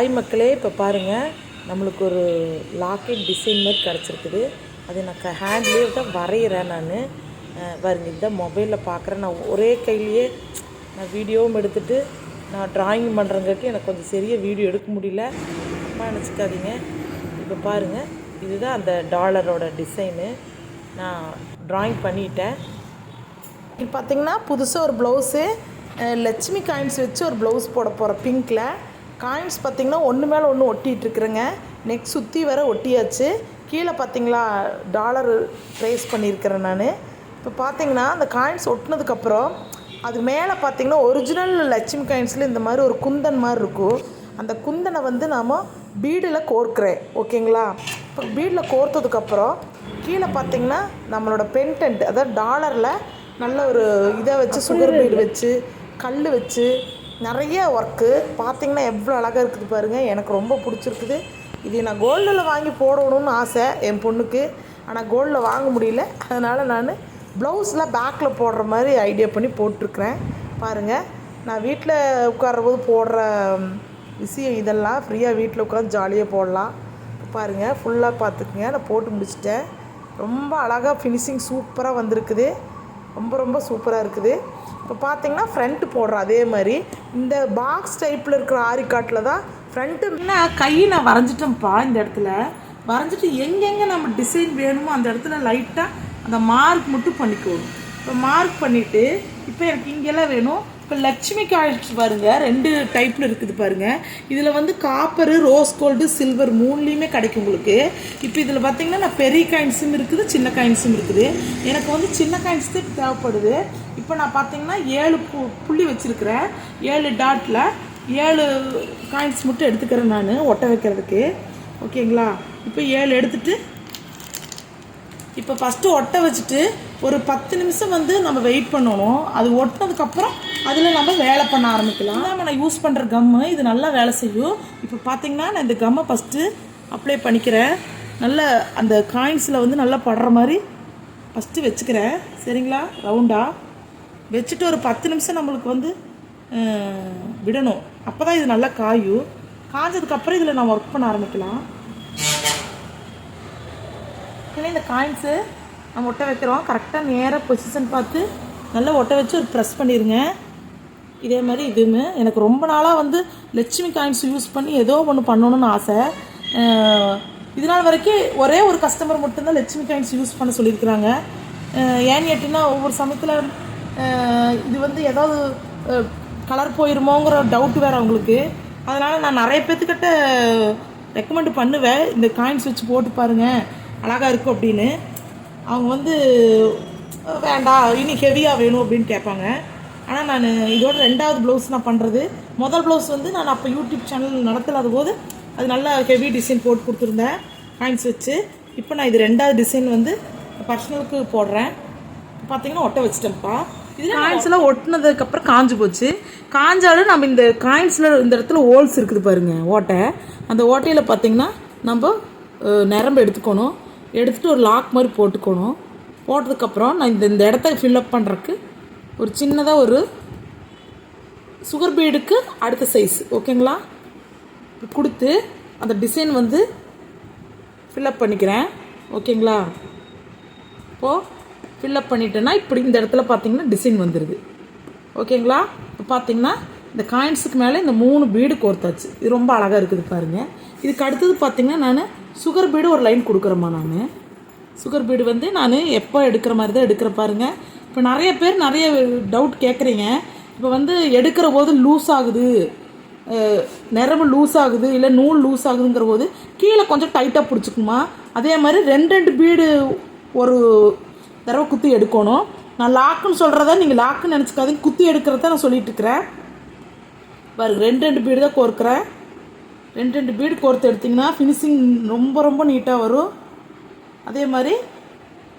Hi மக்களே இப்போ பாருங்கள் நம்மளுக்கு ஒரு லாக்கெட் டிசைன் மாதிரி கிடச்சிருக்குது. அது நான் க ஹேண்ட்லேயே தான் வரைகிறேன் நான். பாருங்க இந்த மொபைலில் பார்க்குறேன் நான் ஒரே கையிலேயே நான் வீடியோவும் எடுத்துட்டு நான் ட்ராயிங் பண்ணுறங்காட்டி எனக்கு கொஞ்சம் சரியாக வீடியோ எடுக்க முடியல. அம்மா நினச்சிக்காதீங்க. இப்போ பாருங்கள் இதுதான் அந்த டாலரோட டிசைனு நான் ட்ராயிங் பண்ணிட்டேன். இப்போ பார்த்தீங்கன்னா புதுசாக ஒரு ப்ளவுஸு லட்சுமி காயின்ஸ் வச்சு ஒரு ப்ளவுஸ் போட போகிறேன் பிங்க்கில் காயின்ஸ் பார்த்தீங்கன்னா ஒன்று மேலே ஒன்று ஒட்டிகிட்டு இருக்கிறேங்க. நெக் சுற்றி வர ஒட்டியாச்சு. கீழே பார்த்தீங்களா டாலர் ட்ரேஸ் பண்ணியிருக்கிறேன் நான். இப்போ பார்த்தீங்கன்னா அந்த காயின்ஸ் ஒட்டினதுக்கப்புறம் அது மேலே பார்த்தீங்கன்னா ஒரிஜினல் லட்சுமி காயின்ஸில் இந்த மாதிரி ஒரு குந்தன் மாதிரி இருக்கும். அந்த குந்தனை வந்து நாம் பீடில் கோர்க்கிறேன். ஓகேங்களா? இப்போ பீடில் கோர்த்ததுக்கப்புறம் கீழே பார்த்தீங்கன்னா நம்மளோட பென்டென்ட் அதாவது டாலரில் நல்ல ஒரு இதை வச்சு சுகர் பீடு வச்சு கல் வச்சு நிறைய ஒர்க்கு பார்த்திங்கன்னா எவ்வளோ அழகாக இருக்குது பாருங்கள் எனக்கு ரொம்ப பிடிச்சிருக்குது. இது நான் கோல்டில் வாங்கி போடணும்னு ஆசை என் பொண்ணுக்கு. ஆனால் கோல்டில் வாங்க முடியல. அதனால் நான் ப்ளவுஸில் பேக்கில் போடுற மாதிரி ஐடியா பண்ணி போட்டிருக்கிறேன். பாருங்கள் நான் வீட்டில் உட்கார்றபோது போடுற விஷயம் இதெல்லாம் ஃப்ரீயாக வீட்டில் உட்காந்து ஜாலியாக போடலாம். பாருங்கள் ஃபுல்லாக பார்த்துக்குங்க நான் போட்டு முடிச்சிட்டேன். ரொம்ப அழகாக ஃபினிஷிங் சூப்பராக வந்திருக்குது. ரொம்ப ரொம்ப சூப்பராக இருக்குது. இப்போ பார்த்தீங்கன்னா ஃப்ரண்ட்டு போடுறோம் அதே மாதிரி இந்த பாக்ஸ் டைப்பில் இருக்கிற ஆரிக்காட்டில் தான் ஃப்ரண்ட்டு என்ன கையை நான் வரைஞ்சிட்டேன்ப்பா இந்த இடத்துல. வரைஞ்சிட்டு எங்கெங்கே நம்ம டிசைன் வேணுமோ அந்த இடத்துல லைட்டாக அந்த மார்க் மட்டும் பண்ணிக்கணும் இப்போ மார்க் பண்ணிவிட்டு இப்போ எனக்கு இங்கெல்லாம் வேணும். இப்போ லட்சுமி காயின்ஸ் பாருங்கள் ரெண்டு டைப்பில் இருக்குது பாருங்கள் இதில் வந்து காப்பரு ரோஸ் கோல்டு சில்வர் மூணுலேயுமே கிடைக்கும் உங்களுக்கு. இப்போ இதில் பார்த்திங்கன்னா நான் பெரிய காயின்ஸும் இருக்குது சின்ன காயின்ஸும் இருக்குது. எனக்கு வந்து சின்ன காயின்ஸ் தான் தேவைப்படுது. இப்போ நான் பார்த்தீங்கன்னா ஏழு பு புள்ளி வச்சுருக்கிறேன். ஏழு டாட்டில் ஏழு காயின்ஸ் மட்டும் எடுத்துக்கிறேன் நான் ஒட்ட வைக்கிறதுக்கு. ஓகேங்களா? இப்போ ஏழு எடுத்துட்டு இப்போ ஃபஸ்ட்டு ஒட்ட வச்சுட்டு ஒரு பத்து நிமிஷம் வந்து நம்ம வெயிட் பண்ணணும். அது ஒட்டினதுக்கப்புறம் அதில் நம்ம வேலை பண்ண ஆரம்பிக்கலாம். நம்ம நான் யூஸ் பண்ணுற கம்மு இது நல்லா வேலை செய்யும். இப்போ பார்த்தீங்கன்னா நான் இந்த கம்மை ஃபஸ்ட்டு அப்ளை பண்ணிக்கிறேன். நல்ல அந்த காயின்ஸில் வந்து நல்லா படுற மாதிரி ஃபஸ்ட்டு வச்சுக்கிறேன். சரிங்களா? ரவுண்டாக வச்சுட்டு ஒரு பத்து நிமிஷம் நம்மளுக்கு வந்து விடணும். அப்போ தான் இது நல்லா காயும். காஞ்சதுக்கப்புறம் இதில் நான் ஒர்க் பண்ண ஆரம்பிக்கலாம். ஏன்னா இந்த காயின்ஸு நம்ம ஒட்ட வைக்கிறோம். கரெக்டாக நேராக பொசிஷன் பார்த்து நல்லா ஒட்ட வச்சு ஒரு ப்ரெஸ் பண்ணிடுங்க இதே மாதிரி இதுவுமே எனக்கு ரொம்ப நாளாக வந்து லட்சுமி காயின்ஸ் யூஸ் பண்ணி ஏதோ ஒன்று பண்ணணும்னு ஆசை. இதனால் இது நாள் வரைக்கும் ஒரே ஒரு கஸ்டமர் மட்டும்தான் லட்சுமி காயின்ஸ் யூஸ் பண்ண சொல்லியிருக்கிறாங்க. ஏன்னு கேட்டிங்கன்னா ஒவ்வொரு சமயத்தில் இது வந்து ஏதாவது கலர் போயிருமோங்கிற டவுட் வேறு அவங்களுக்கு. அதனால் நான் நிறைய பேர்த்துக்கிட்ட ரெக்கமெண்ட் பண்ணுவேன். இந்த காயின்ஸ் வச்சு போட்டு பாருங்கள் அழகாக இருக்கும் அப்படின்னு. அவங்க வந்து வேண்டாம் இனி ஹெவியாக வேணும் அப்படின்னு கேட்பாங்க. ஆனால் நான் இதோட ரெண்டாவது ப்ளவுஸ் நான் பண்ணுறது முதல் ப்ளவுஸ் வந்து நான் அப்போ யூடியூப் சேனல் நடத்தலாத போது அது நல்லா ஹெவி டிசைன் போட்டு கொடுத்துருந்தேன் காயின்ஸ் வச்சு. இப்போ நான் இது ரெண்டாவது டிசைன் வந்து பர்சனலுக்கு போடுறேன். பார்த்தீங்கன்னா ஒட்ட வச்சிட்டேன்ப்பா. காயின்ஸ்லாம் ஒட்டினதுக்கப்புறம் காஞ்சு போச்சு. காஞ்சாலும் நம்ம இந்த காயின்ஸில் இந்த இடத்துல ஹோல்ஸ் இருக்குது பாருங்க ஓட்டை. அந்த ஓட்டையில் பார்த்தீங்கன்னா நம்ம அஹ், நரம்பு எடுத்துக்கணும். எடுத்துகிட்டு ஒரு லாக் மாதிரி போட்டுக்கணும். போட்டதுக்கப்புறம் நான் இந்த இந்த இடத்த ஃபில்அப் பண்ணுறக்கு ஒரு சின்னதாக ஒரு சுகர் பீடுக்கு அடுத்த சைஸ் ஓகேங்களா கொடுத்து அந்த டிசைன் வந்து ஃபில்அப் பண்ணிக்கிறேன் ஓகேங்களா இப்போது ஃபில்லப் பண்ணிட்டேன்னா இப்படி இந்த இடத்துல பார்த்தீங்கன்னா டிசைன் வந்துடுது ஓகேங்களா இப்போ பார்த்தீங்கன்னா இந்த காயின்ஸுக்கு மேலே இந்த மூணு பீடு கோர்த்தாச்சு. இது ரொம்ப அழகாக இருக்குது பாருங்கள் இதுக்கு அடுத்தது பார்த்தீங்கன்னா நான் சுகர் பீடு ஒரு லைன் கொடுக்குறேம்மா நான். சுகர் பீடு வந்து நான் எப்போ எடுக்கிற மாதிரி தான் எடுக்கிற பாருங்க. இப்போ நிறைய பேர் நிறைய டவுட் கேட்குறீங்க இப்போ வந்து எடுக்கிற போது லூஸ் ஆகுது. அஹ், லூஸ் ஆகுது இல்லை நூல் லூஸ் ஆகுதுங்கிற போது கீழே கொஞ்சம் டைட்டாக பிடிச்சிக்குமா அதே மாதிரி ரெண்டு ரெண்டு பீடு ஒரு தடவை குத்தி எடுக்கணும். நான் லாக்குன்னு சொல்கிறத நீங்கள் லாக்குன்னு நினச்சிக்காதீங்க. குத்தி எடுக்கிறத நான் சொல்லிட்டு இருக்கிறேன் பாருங்க ரெண்டு ரெண்டு பீடு தான் கோர்க்குறேன். ரெண்டு ரெண்டு பீடு கோர்த்து எடுத்திங்கன்னா ஃபினிஷிங் ரொம்ப ரொம்ப நீட்டாக வரும். அதே மாதிரி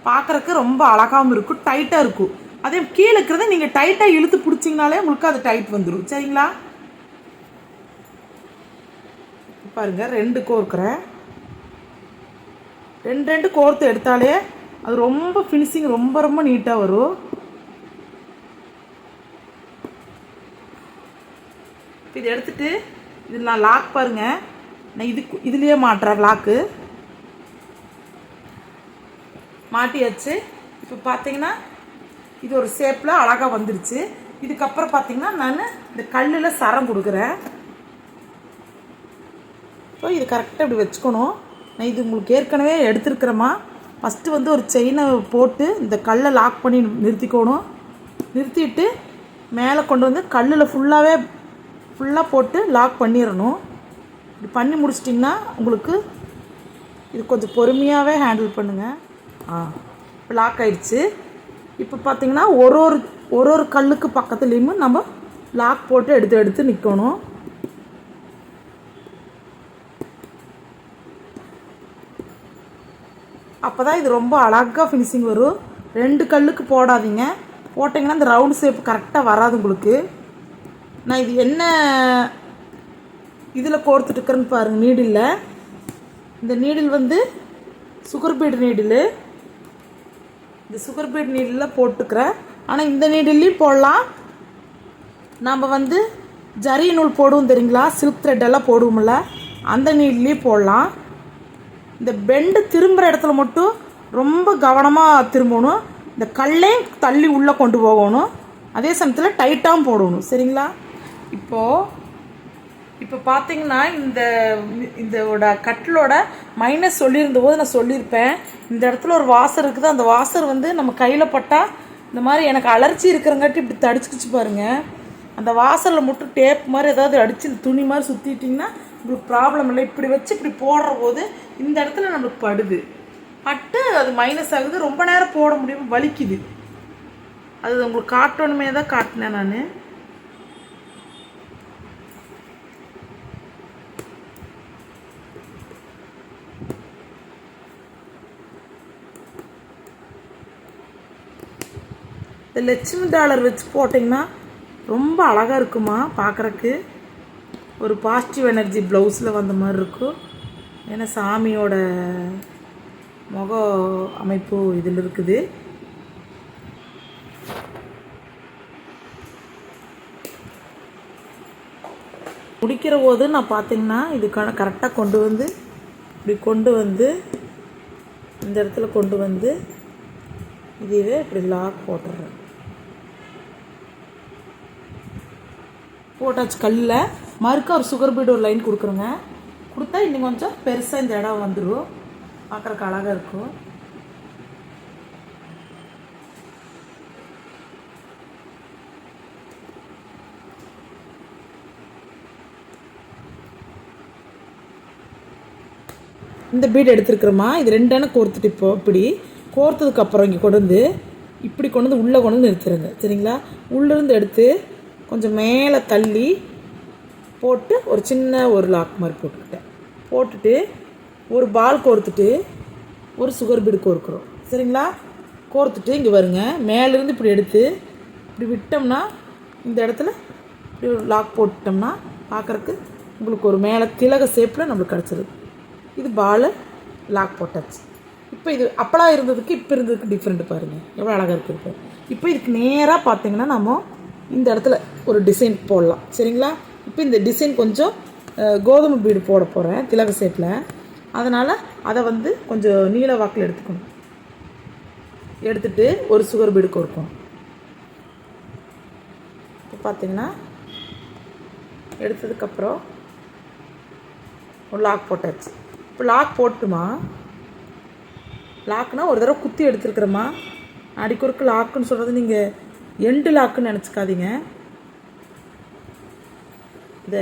பார்க்குறக்கு ரொம்ப அழகாகவும் இருக்கும் டைட்டாக இருக்கும். அதே கீழே இருக்கிறத நீங்கள் டைட்டாக இழுத்து பிடிச்சிங்கனாலே உங்களுக்கு அது டைட் வந்துடும் சரிங்களா? பாருங்க ரெண்டு கோர்க்குறேன். ரெண்டு ரெண்டு கோர்த்து எடுத்தாலே அது ரொம்ப ஃபினிஷிங் ரொம்ப ரொம்ப நீட்டாக வரும். இப்போ இதை எடுத்துட்டு இது நான் லாக் பாருங்க. நான் இதுக்கு இதுலேயே மாட்டுறேன் லாக்கு மாட்டியாச்சு. இப்போ பார்த்தீங்கன்னா இது ஒரு ஷேப்பில் அழகாக வந்துருச்சு. இதுக்கப்புறம் பார்த்தீங்கன்னா நான் இந்த கல்லில் சரம் கொடுக்குறேன். ஸோ இது கரெக்டாக இப்படி வச்சுக்கணும். நான் இது உங்களுக்கு ஏற்கனவே எடுத்துருக்குறேம்மா. ஃபஸ்ட்டு வந்து ஒரு செயினை போட்டு இந்த கல்லை லாக் பண்ணி நிறுத்திக்கணும். நிறுத்திட்டு மேலே கொண்டு வந்து கல்லில் ஃபுல்லாகவே ஃபுல்லாக போட்டு லாக் பண்ணிடணும் இப்படி பண்ணி முடிச்சிட்டிங்கன்னா உங்களுக்கு இது கொஞ்சம் பொறுமையாகவே ஹேண்டில் பண்ணுங்கள் ஆ. இப்போ லாக் ஆயிடுச்சு. இப்போ பார்த்தீங்கன்னா ஒரு ஒரு ஒரு ஒரு கல்லுக்கு பக்கத்துலேயுமே நம்ம லாக் போட்டு எடுத்து எடுத்து நிற்கணும் அப்போ தான் இது ரொம்ப அழகாக ஃபினிஷிங் வரும். ரெண்டு கல்லுக்கு போடாதீங்க. போட்டிங்கன்னா இந்த ரவுண்ட் ஷேப் கரெக்டாக வராது உங்களுக்கு. நான் இது என்ன இதில் கோர்த்துட்டுருக்குறேன்னு பாருங்கள் நீடில் இந்த நீடில் வந்து சுகர் பீட் நீடில் இந்த சுகர் பீட் நீடில் போட்டுக்கிறேன். ஆனால் இந்த நீடில்லையும் போடலாம். நம்ம வந்து ஜரி நூல் போடுவோம் தெரியுங்களா? சில்க் த்ரெட் எல்லாம் போடுவோம்ல. அந்த நீட்லேயும் போடலாம். இந்த பெண்டு திரும்புகிற இடத்துல மட்டும் ரொம்ப கவனமாக திரும்பணும். இந்த கல்லையும் தள்ளி உள்ளே கொண்டு போகணும். அதே சமயத்தில் டைட்டாகவும் போடணும். சரிங்களா? இப்போது இப்போ பார்த்தீங்கன்னா இந்த இதோட கட்டிலோட மைனஸ் சொல்லியிருந்த போது நான் சொல்லியிருப்பேன். இந்த இடத்துல ஒரு வாசர் இருக்குது. அந்த வாசர் வந்து நம்ம கையில் பட்டால் இந்த மாதிரி எனக்கு அலர்ச்சி இருக்கிறங்காட்டி இப்படி தடிச்சுக்கிச்சு பாருங்கள் அந்த வாசலில் மட்டும் டேப் மாதிரி ஏதாவது அடித்து துணி மாதிரி சுற்றிட்டிங்கன்னா உங்களுக்கு ப்ராப்ளம் இல்லை. இப்படி வச்சு இப்படி போடுற போது இந்த இடத்துல நம்மளுக்கு படுது. பட்டு அது மைனஸ் ஆகுது. ரொம்ப நேரம் போட முடியும் வலிக்குது. அது உங்களுக்கு காட்டணுமே தான் காட்டினேன் நான். இந்த லட்சுமி டாலர் வச்சு போட்டிங்கன்னா ரொம்ப அழகாக இருக்குமா பார்க்குறக்கு ஒரு பாசிட்டிவ் எனர்ஜி ப்ளவுஸில் வந்த மாதிரி இருக்கும். ஏன்னா சாமியோட முக அமைப்பு இதில் இருக்குது. முடிக்கிற போது நான் பார்த்தீங்கன்னா இது கரெக்டாக கொண்டு வந்து இப்படி கொண்டு வந்து இந்த இடத்துல கொண்டு வந்து இதுவே இப்படி லாக் போட்டுடுறேன். போட்டாச்சு கல்லில். மறுக்க ஒரு சுகர் பீட் ஒரு லைன் கொடுக்குறோங்க. கொடுத்தா இன்னும் கொஞ்சம் பெருசாக இந்த இடம் வந்துடும் பார்க்குறக்கு அழகாக இருக்கும். இந்த பீடு எடுத்துருக்குறோமா இது ரெண்டான கோர்த்துட்டு இப்போ இப்படி. கோர்த்ததுக்கு அப்புறம் இங்கே கொண்டு வந்து இப்படி கொண்டு வந்து உள்ளே கொண்டு வந்து நிறுத்துருங்க. சரிங்களா? உள்ளேருந்து எடுத்து கொஞ்சம் மேலே தள்ளி போட்டு ஒரு சின்ன ஒரு லாக் மாதிரி போட்டுக்கிட்டேன். போட்டுட்டு ஒரு பால் கோர்த்துட்டு ஒரு சுகர் பீடு கோர்க்குறோம். சரிங்களா? கோர்த்துட்டு இங்கே வருங்க மேலேருந்து இப்படி எடுத்து இப்படி விட்டோம்னா இந்த இடத்துல இப்படி ஒரு லாக் போட்டுட்டோம்னா பார்க்குறக்கு உங்களுக்கு ஒரு மேலே திலக ஷேப்பில் நம்மளுக்கு கிடச்சிருது இது பால் லாக் போட்டாச்சு. இப்போ இது அப்பளா இருந்ததுக்கு இப்போ இருந்ததுக்கு டிஃப்ரெண்ட் பாருங்கள் எவ்வளோ அழகாக இருக்குது இப்போ இப்போ இதுக்கு நேராக பார்த்தீங்கன்னா நம்ம இந்த இடத்துல ஒரு டிசைன் போடலாம். சரிங்களா? இப்போ இந்த டிசைன் கொஞ்சம் கோதுமை பீடு போட போகிறேன் திலக சேப்பில் அதனால் அதை வந்து கொஞ்சம் நீல வாக்கில் எடுத்துக்கணும். எடுத்துட்டு ஒரு சுகர் பீடு கொடுக்கணும் இப்போ பார்த்தீங்கன்னா எடுத்ததுக்கப்புறம் ஒரு லாக் போட்டாச்சு. இப்போ லாக் போட்டுமா? லாக்னால் ஒரு தடவை குத்தி எடுத்துருக்குறோமா அடிக்கொருக்கு லாக்குன்னு சொல்கிறது நீங்கள் எண்டு லாக்குன்னு நினச்சிக்காதீங்க. இந்த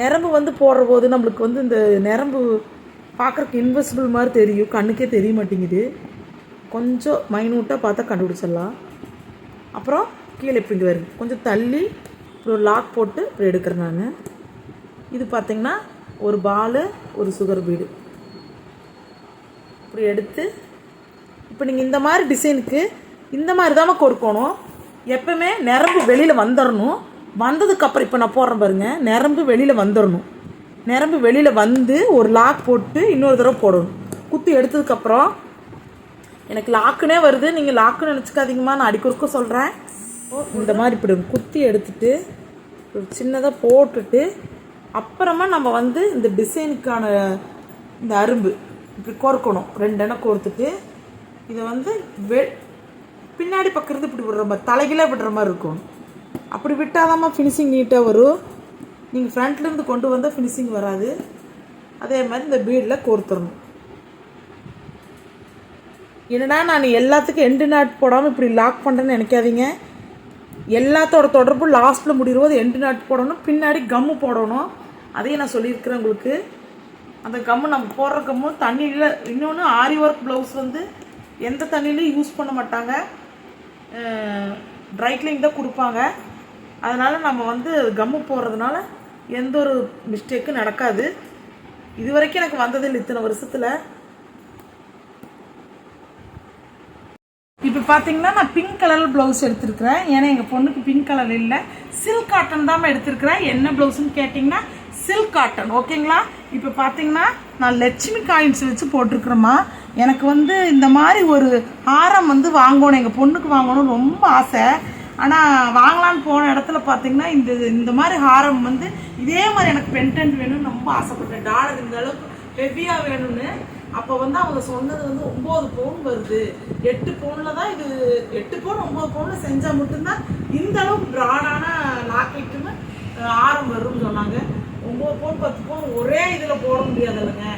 நரம்பு வந்து போடுற போது நம்மளுக்கு வந்து இந்த நரம்பு பார்க்குறக்கு இன்வெசிபிள் மாதிரி தெரியும். கண்ணுக்கே தெரிய மாட்டேங்குது. கொஞ்சம் மைனூட்டாக பார்த்தா கண்டுபிடிச்சிடலாம். அப்புறம் கீழே இப்படி வருது. கொஞ்சம் தள்ளி இப்படி ஒரு லாக் போட்டு இப்படி எடுக்கிறேன் நான். இது பார்த்திங்கன்னா ஒரு பாலு ஒரு சுகர் பீடு இப்படி எடுத்து இப்போ நீங்கள் இந்த மாதிரி டிசைனுக்கு இந்த மாதிரி தான் கொடுக்கணும் எப்பவுமே நரம்பு வெளியில் வந்துடணும் வந்ததுக்கப்புறம் இப்போ நான் போடுறேன் பாருங்க. நிரம்பு வெளியில் வந்துடணும் நிரம்பு வெளியில் வந்து ஒரு லாக் போட்டு இன்னொரு தடவை போடணும். குத்தி எடுத்ததுக்கப்புறம் எனக்கு லாக்குனே வருது. நீங்கள் லாக்குன்னு நினச்சிக்காதீங்கம்மா. நான் அடிக்கொருக்க சொல்கிறேன் இந்த மாதிரி இப்படி குத்தி எடுத்துட்டு ஒரு சின்னதாக போட்டுட்டு அப்புறமா நம்ம வந்து இந்த டிசைனுக்கான இந்த அரும்பு இப்படி கோர்க்கணும். ரெண்டு எண்ணெய் கோர்த்துட்டு இதை வந்து வெ பின்னாடி பக்கத்து இப்படி விடுற மாதிரி தலைகீழாக விடுற மாதிரி இருக்கும் அப்படி விட்டாதாம்மா ஃபினிஷிங் நீட்டாக வரும். நீங்கள் ஃப்ரண்ட்லேருந்து கொண்டு வந்தால் ஃபினிஷிங் வராது. அதே மாதிரி இந்த பீடில் கோர்த்துடணும் என்னடா நான் எல்லாத்துக்கும் எண்டு நாட் போடாமல் இப்படி லாக் பண்ணுறேன்னு நினைக்காதீங்க. எல்லாத்தோட தொடர்பு லாஸ்ட்டில் முடியும்போது எண்டு நாட் போடணும். பின்னாடி கம்மு போடணும். அதையும் நான் சொல்லியிருக்கிறேன் உங்களுக்கு. அந்த கம்மு நம்ம போடுற கம்மு தண்ணியில் இன்னொன்று ஆரி ஒர்க் ப்ளவுஸ் வந்து எந்த தண்ணியிலையும் யூஸ் பண்ண மாட்டாங்க. ட்ரை கிளீன் தான் கொடுப்பாங்க. அதனால் நம்ம வந்து கம்மு போடுறதுனால எந்த ஒரு மிஸ்டேக்கும் நடக்காது. இது வரைக்கும் எனக்கு வந்ததில்லை இத்தனை வருஷத்தில். இப்போ பார்த்தீங்கன்னா நான் பிங்க் கலர் ப்ளவுஸ் எடுத்திருக்கிறேன். ஏன்னா எங்கள் பொண்ணுக்கு பிங்க் கலர் இல்லை. சில்க் காட்டன் தான் எடுத்திருக்கிறேன். என்ன ப்ளவுஸ்ன்னு கேட்டிங்கன்னா சில்க் காட்டன் ஓகேங்களா இப்போ பார்த்தீங்கன்னா நான் லட்சுமி காயின்ஸ் வச்சு போட்டிருக்கிறேம்மா. எனக்கு வந்து இந்த மாதிரி ஒரு ஆரம் வந்து வாங்கணும். எங்கள் பொண்ணுக்கு வாங்கணும்னு ரொம்ப ஆசை. ஆனால் வாங்கலான்னு போன இடத்துல பார்த்தீங்கன்னா இந்த இந்த மாதிரி ஹாரம் வந்து இதே மாதிரி எனக்கு பென்டென்ட் வேணும்னு ரொம்ப ஆசைப்பட்டேன் டாலர் இந்த அளவுக்கு ஹெவியாக வேணும்னு. அப்போ வந்து அவங்க சொன்னது வந்து ஒம்பது பவுன் வருது. எட்டு பவுனில் தான் இது எட்டு பவுன் ஒம்பது பவுனில் செஞ்சால் மட்டும்தான் இந்த அளவுக்கு ப்ராடான லாக்கெட்டுன்னு ஆரம் வரும்னு சொன்னாங்க. ஒம்பது பவுன் பத்து பவுன் ஒரே இதில் போட முடியாது இல்லைங்க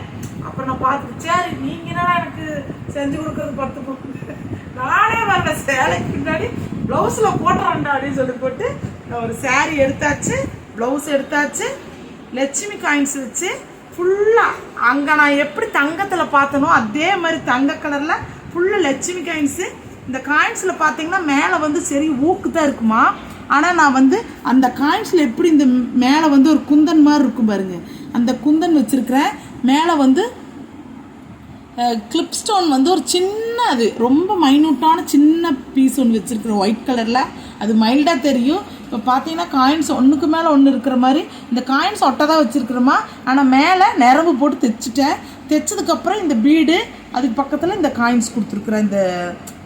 அப்போ நான் பார்த்துட்டு சரி நீங்கள் என்னடா எனக்கு செஞ்சு கொடுக்குறது பத்து பவுன்? நானே வரல. சேலைக்கு பின்னாடி ப்ளவுஸில் போட்டுறேன்டா அப்படின்னு சொல்லி போட்டு ஒரு சாரீ எடுத்தாச்சு ப்ளவுஸ் எடுத்தாச்சு லட்சுமி காயின்ஸ் வச்சு ஃபுல்லாக அங்கே நான் எப்படி தங்கத்தில் பார்த்தனோ அதே மாதிரி தங்க கலரில் ஃபுல்லாக லட்சுமி காயின்ஸு இந்த காயின்ஸில் பார்த்தீங்கன்னா மேலே வந்து சரி ஊக்கு தான் இருக்குமா? ஆனால் நான் வந்து அந்த காயின்ஸில் எப்படி இந்த மேலே வந்து ஒரு குந்தன் மாதிரி இருக்கும் பாருங்க. அந்த குந்தன் வச்சுருக்கிறேன். மேலே வந்து கிளிப் ஸ்டோன் வந்து ஒரு சின்ன அது ரொம்ப மைனூட்டான சின்ன பீஸ் ஒன்று வச்சுருக்குறேன் ஒயிட் கலரில் அது மைல்டாக தெரியும். இப்போ பார்த்தீங்கன்னா காயின்ஸ் ஒன்றுக்கு மேலே ஒன்று இருக்கிற மாதிரி இந்த காயின்ஸ் ஒட்டை தான் வச்சுருக்குறோமா? ஆனால் மேலே நரம்பு போட்டு தைச்சிட்டேன். தைச்சதுக்கப்புறம் இந்த பீடு அதுக்கு பக்கத்தில் இந்த காயின்ஸ் கொடுத்துருக்குறேன். இந்த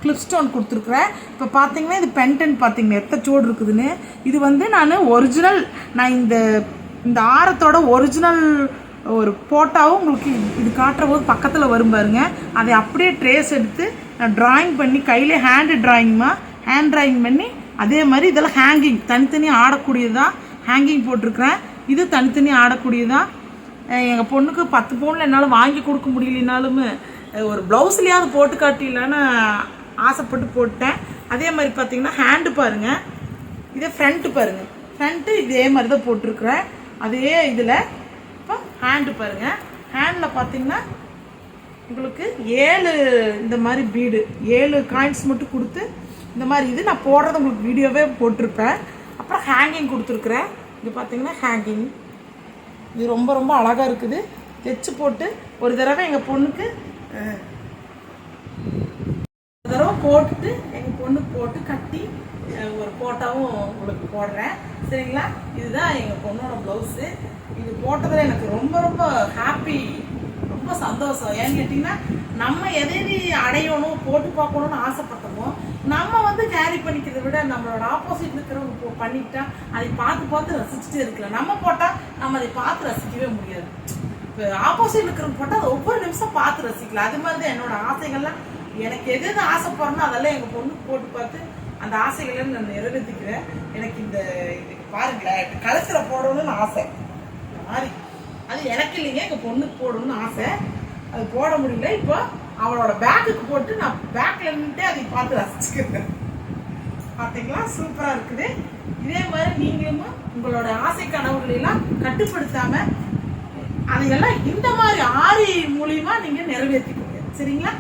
கிளிப் ஸ்டோன் கொடுத்துருக்குறேன். இப்போ பார்த்தீங்கன்னா இது பென்டென்ட் பார்த்தீங்கன்னா எத்த சோடு இருக்குதுன்னு. இது வந்து நான் ஒரிஜினல் நான் இந்த இந்த ஆரத்தோட ஒரிஜினல் ஒரு போட்டாவும் உங்களுக்கு இது காட்டுற போது பக்கத்தில் வரும் பாருங்க. அதை அப்படியே ட்ரேஸ் எடுத்து நான் ட்ராயிங் பண்ணி கையிலே ஹேண்டு ட்ராயிங்மா ஹேண்ட் ட்ராயிங் பண்ணி அதே மாதிரி இதெல்லாம் ஹேங்கிங் தனித்தனியாக ஆடக்கூடியதா? ஹேங்கிங் போட்டிருக்கிறேன். இது தனித்தனியாக ஆடக்கூடியதான் எங்கள் பொண்ணுக்கு பத்து பவுனில் என்னால் வாங்கி கொடுக்க முடியலனாலுமே ஒரு ப்ளவுஸ்லையாவது போட்டு காட்டிடலான்னு ஆசைப்பட்டு போட்டேன். அதே மாதிரி பார்த்தீங்கன்னா ஹேண்டு பாருங்கள் இதே ஃப்ரண்ட்டு பாருங்கள் ஃப்ரண்ட்டு இதே மாதிரி தான் போட்டிருக்கிறேன். அதே இதில் ஹேண்டு பாருங்கள் ஹேண்டில் பார்த்தீங்கன்னா உங்களுக்கு ஏழு இந்த மாதிரி பீடு ஏழு காயின்ஸ் மட்டும் கொடுத்து இந்த மாதிரி இது நான் போடுறது உங்களுக்கு வீடியோவே போட்டிருப்பேன். அப்புறம் ஹேங்கிங் கொடுத்துருக்குறேன். இது பார்த்தீங்கன்னா ஹேங்கிங் இது ரொம்ப ரொம்ப அழகாக இருக்குது. தைச்சு போட்டு ஒரு தடவை எங்கள் பொண்ணுக்கு ஒரு தடவை போட்டுட்டு எங்கள் பொண்ணுக்கு போட்டு கட்டி ஒரு ஃபோட்டோவும் உங்களுக்கு போடுறேன். சரிங்களா? இதுதான் எங்கள் பொண்ணோட ப்ளவுஸு இது போட்டதில் எனக்கு ரொம்ப ரொம்ப ஹாப்பி ரொம்ப சந்தோஷம். ஏன்னு கேட்டிங்கன்னா நம்ம எதை அடையணும் போட்டு பார்க்கணும்னு ஆசைப்பட்டோமோ நம்ம வந்து கேரி பண்ணிக்கிறத விட நம்மளோட ஆப்போசிட் இருக்கிறவங்க பண்ணிக்கிட்டால் பண்ணிக்கிட்டா அதை பார்த்து பார்த்து ரசிச்சுட்டே இருக்கலாம். நம்ம போட்டால் நம்ம அதை பார்த்து ரசிக்கவே முடியாது. இப்போ ஆப்போசிட் இருக்கிறவங்க போட்டால் அதை ஒவ்வொரு நிமிஷம் பார்த்து ரசிக்கலாம். அது மாதிரி தான் என்னோட ஆசைகள்லாம். எனக்கு எது எது ஆசைப்படுறனோ அதெல்லாம் எங்கள் பொண்ணுக்கு போட்டு பார்த்து அந்த ஆசைகளை நான் நிறைவேற்றிக்கிறேன் எனக்கு இந்த இது பாருங்களேன் கழுத்தில் போடணும்னு ஆசை. மாதிரி அது எனக்கு இல்லைங்க எங்கள் பொண்ணுக்கு போடணும்னு ஆசை. அது போட முடியல. இப்போ அவளோட பேக்குக்கு போட்டு நான் பேக்கில் நின்றுட்டு அதை பார்த்து ரசிச்சுக்கிறேன். பார்த்தீங்களா சூப்பராக இருக்குது. இதே மாதிரி நீங்களும் உங்களோட ஆசை கனவுகளெல்லாம் கட்டுப்படுத்தாமல் அதையெல்லாம் இந்த மாதிரி ஆரி மூலியமாக நீங்கள் நிறைவேற்றிக்கோங்க. சரிங்களா?